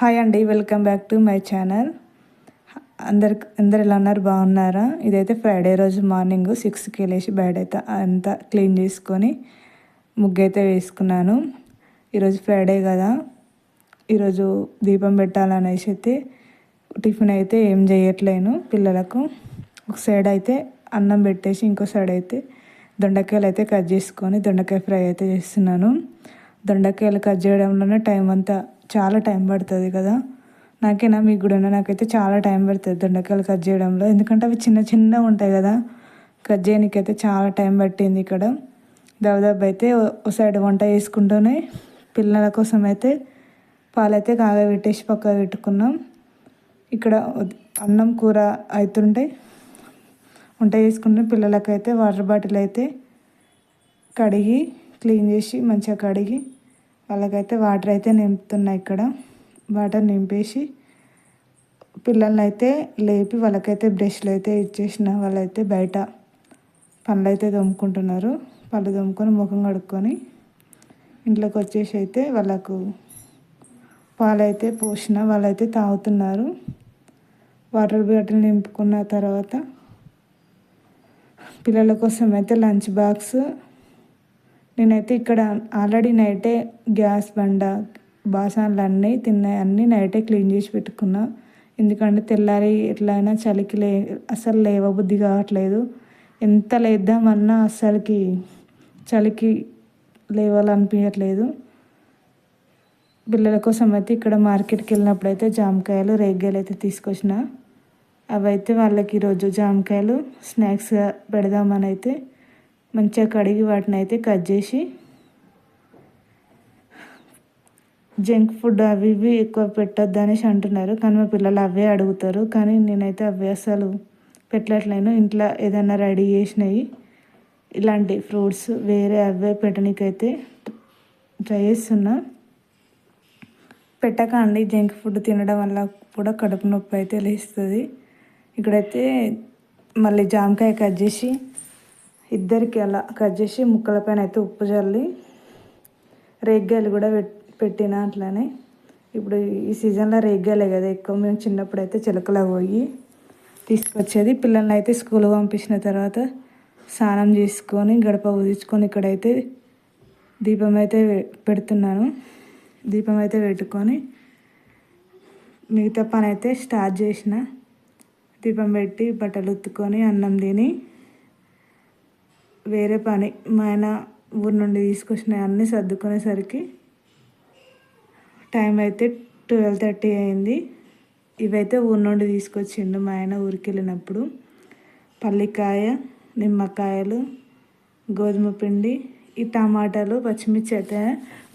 Hi అండి welcome back to my channel అందరు అందరు ఎలా ఉన్నారు? బాగున్నారా? ఇదైతే ఫ్రైడే రోజు మార్నింగ్ సిక్స్కి వెళ్ళేసి బయట అయితే అంతా క్లీన్ చేసుకొని ముగ్గు అయితే వేసుకున్నాను. ఈరోజు ఫ్రైడే కదా. ఈరోజు దీపం పెట్టాలనేసి అయితే టిఫిన్ అయితే ఏం చేయట్లేను పిల్లలకు. ఒక సైడ్ అయితే అన్నం పెట్టేసి ఇంకో సైడ్ అయితే దొండకాయలు అయితే కట్ చేసుకొని దొండకాయ ఫ్రై అయితే చేస్తున్నాను. దొండకాయలు కట్ చేయడంలోనే టైం అంతా చాలా టైం పడుతుంది కదా. నాకేనా? మీకు కూడా నాకైతే చాలా టైం పడుతుంది దొండకాయలు కట్ చేయడంలో. ఎందుకంటే అవి చిన్న చిన్నగా ఉంటాయి కదా. కట్ చేయడానికైతే చాలా టైం పట్టింది ఇక్కడ. దాదాపు అయితే ఓ సైడ్ వంట చేసుకుంటూనే పిల్లల కోసం అయితే పాలైతే కాగబెట్టేసి పక్క పెట్టుకున్నాం. ఇక్కడ అన్నం కూర అవుతుంటే వంట చేసుకుంటే పిల్లలకైతే వాటర్ బాటిల్ అయితే కడిగి క్లీన్ చేసి మంచిగా కడిగి వాళ్ళకైతే వాటర్ అయితే నింపుతున్నాయి ఇక్కడ. వాటర్ నింపేసి పిల్లల్ని అయితే లేపి వాళ్ళకైతే బ్రష్లు అయితే ఇచ్చేసిన వాళ్ళైతే బయట పనులు అయితే దొమ్ముకుంటున్నారు పళ్ళు దొమ్ముకొని ముఖం కడుక్కొని ఇంట్లోకి వచ్చేసి అయితే వాళ్ళకు పాలైతే పోసిన వాళ్ళైతే తాగుతున్నారు. వాటర్ బాటిల్ నింపుకున్న తర్వాత పిల్లల కోసం అయితే లంచ్ బాక్స్ నేనైతే ఇక్కడ ఆల్రెడీ నైటే గ్యాస్ బండ బాసనలు అన్నీ తిన్నాయి. అన్నీ నైటే క్లీన్ చేసి పెట్టుకున్నా. ఎందుకంటే తెల్లారి ఎట్లయినా చలికి లే అసలు లేవబుద్ధి కావట్లేదు. ఎంత లేద్దామన్నా అస్సలకి చలికి లేవాలనిపించట్లేదు పిల్లల కోసం అయితే ఇక్కడ మార్కెట్కి వెళ్ళినప్పుడు అయితే జామకాయలు రేగ్గాయలు అయితే తీసుకొచ్చిన. అవైతే వాళ్ళకి ఈరోజు జామకాయలు స్నాక్స్గా పెడదామని అయితే మంచిగా కడిగి వాటిని అయితే కట్ చేసి జంక్ ఫుడ్ అవి ఇవి ఎక్కువ పెట్టద్దు అనేసి అంటున్నారు. కానీ మా పిల్లలు అవే అడుగుతారు. కానీ నేనైతే అవి అసలు పెట్టట్లేను. ఇంట్లో ఏదైనా రెడీ చేసినవి ఇలాంటి ఫ్రూట్స్ వేరే అవే పెట్టడానికైతే ట్రై చేస్తున్నా. పెట్టకండి జంక్ ఫుడ్ తినడం వల్ల కూడా కడుపు నొప్పి అయితే లేస్తుంది. ఇక్కడైతే మళ్ళీ జామకాయ కట్ చేసి ఇద్దరికి అలా కట్ చేసి ముక్కల పైన అయితే ఉప్పు చల్లి రేగ్గాయలు కూడా పెట్టిన అట్లానే. ఇప్పుడు ఈ సీజన్లో రేగ్గాయలే కదా ఎక్కువ. మేము చిన్నప్పుడు అయితే చిలకలా పోయి తీసుకొచ్చేది. పిల్లల్ని అయితే స్కూల్ పంపించిన తర్వాత స్నానం చేసుకొని గడప ఊదించుకొని ఇక్కడైతే దీపం అయితే పెడుతున్నాను. దీపం అయితే పెట్టుకొని మిగతా పని అయితే స్టార్ట్ చేసిన. దీపం పెట్టి బట్టలు ఉత్తుకొని అన్నం తిని వేరే పని మా ఆయన ఊరి నుండి తీసుకొచ్చినాయి అన్నీ సర్దుకునేసరికి టైం అయితే ట్వెల్వ్ థర్టీ అయింది. ఇవైతే ఊరి నుండి తీసుకొచ్చిండు మా ఆయన ఊరికి వెళ్ళినప్పుడు. పల్లికాయ నిమ్మకాయలు గోధుమ పిండి ఈ టమాటాలు పచ్చిమిర్చి అయితే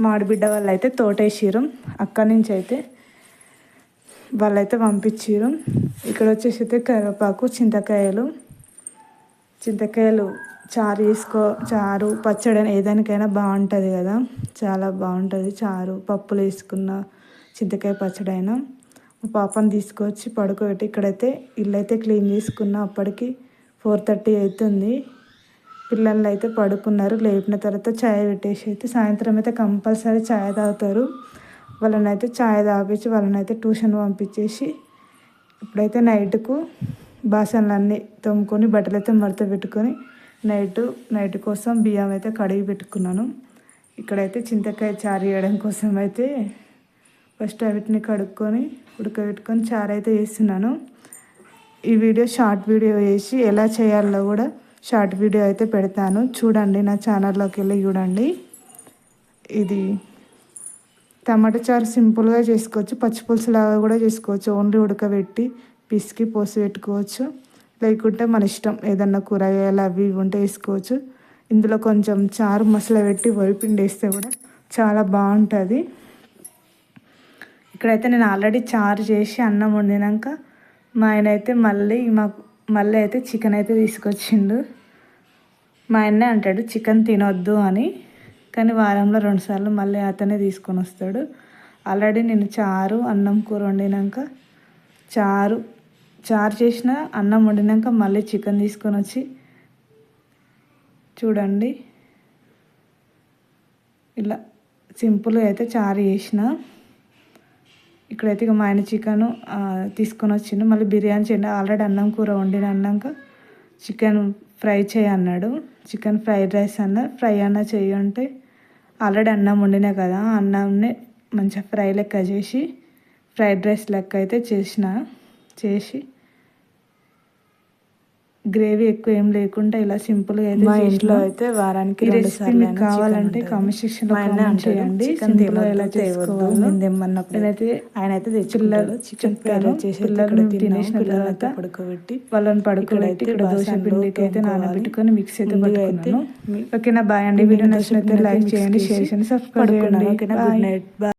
మాడిబిడ్డ వాళ్ళు అయితే తోటేసిరు అక్కడి నుంచి అయితే వాళ్ళైతే పంపించారు ఇక్కడ వచ్చేసి అయితే కరివేపాకు చింతకాయలు చింతకాయలు చారు వేసుకో చారు పచ్చడి ఏదానికైనా బాగుంటుంది కదా. చాలా బాగుంటుంది చారు. పప్పులు వేసుకున్న చింతకాయ పచ్చడి అయినా. పాపని తీసుకొచ్చి పడుకోబెట్టి ఇక్కడైతే ఇల్లు అయితే క్లీన్ చేసుకున్న. అప్పటికి ఫోర్ థర్టీ అవుతుంది పిల్లలు అయితే పడుకున్నారు. లేపిన తర్వాత ఛాయ్ పెట్టేసి అయితే సాయంత్రం అయితే కంపల్సరీ ఛాయ్ తాగుతారు. వాళ్ళని అయితే ఛాయ్ తాపించి వాళ్ళని అయితే ట్యూషన్ పంపించేసి ఇప్పుడైతే నైట్కు బాసనలు అన్నీ తోముకొని బట్టలు అయితే మడత పెట్టుకొని నైట్ నైట్ కోసం బియ్యం అయితే కడిగి పెట్టుకున్నాను. ఇక్కడైతే చింతకాయ చారు వేయడం కోసం అయితే ఫస్ట్ వీటిని కడుక్కొని ఉడకబెట్టుకొని చారు అయితే చేస్తున్నాను ఈ వీడియో షార్ట్ వీడియో వేసి ఎలా చేయాలో కూడా షార్ట్ వీడియో అయితే పెడతాను. చూడండి నా ఛానల్లోకి వెళ్ళి చూడండి. ఇది టమాటా చారు సింపుల్గా చేసుకోవచ్చు పచ్చిపులుసు లాగా కూడా చేసుకోవచ్చు. ఓన్లీ ఉడకబెట్టి పిసికి పోసి పెట్టుకోవచ్చు. లేకుంటే మన ఇష్టం ఏదన్నా కూరగాయలు అవి ఉంటే వేసుకోవచ్చు. ఇందులో కొంచెం చారు మసాలా పెట్టి వరిపిండి వేస్తే కూడా చాలా బాగుంటుంది. ఇక్కడైతే నేను ఆల్రెడీ చారు చేసి అన్నం వండినాక మా ఆయన అయితే మళ్ళీ మాకు మళ్ళీ అయితే చికెన్ అయితే తీసుకొచ్చిండు. మా ఆయనే అంటాడు చికెన్ తినొద్దు అని. కానీ వారంలో రెండుసార్లు మళ్ళీ అతనే తీసుకొని వస్తాడు. ఆల్రెడీ నేను చారు అన్నం కూర వండినాక చారు చారు చేసిన అన్నం వండినాక మళ్ళీ చికెన్ తీసుకొని వచ్చి చూడండి. ఇలా సింపుల్గా అయితే చారు చేసిన. ఇక్కడైతే ఇక మా ఆయన చికెన్ తీసుకొని వచ్చిండు. మళ్ళీ బిర్యానీ చేయండి. ఆల్రెడీ అన్నం కూర వండిన అన్నాక చికెన్ ఫ్రై చేయన్నాడు చికెన్ ఫ్రైడ్ రైస్ అన్న ఫ్రై అన్న చెయ్యి ఆల్రెడీ అన్నం వండినా కదా అన్నంని మంచిగా ఫ్రై లెక్క చేసి ఫ్రైడ్ రైస్ లెక్క అయితే చేసిన చేసి గ్రేవీ ఎక్కువ ఏం లేకుండా ఇలా సింపుల్గా అయితే మా. ఇంట్లో అయితే వారానికి రెండు సార్లు కావాలంటే కామెంట్ సెక్షన్లో కామెంట్ చేయండి. సింపుల్గా ఎలా చేసుకోవాలో మేము తెమ్మన్నప్పుడు. నేనైతే ఆయన అయితే తెచ్చుకున్నాడు చికెన్ ఫ్రై చేసి పిల్లలు తినేసిన తర్వాత పడుకోబెట్టి వాళ్ళని పడుకోబెట్టి ఇక్కడ దోశ పిండికి అయితే. నానబెట్టుకొని మిక్స్ అయితే అయితే మీ- ఓకేనా? బాయ్ అండి. వీడియో నచ్చినట్లయితే లైక్ చేయండి షేర్ చేయండి సబ్స్క్రైబ్ పడుకున్నాను. చేయండి. ఓకేనా? గుడ్. Night bye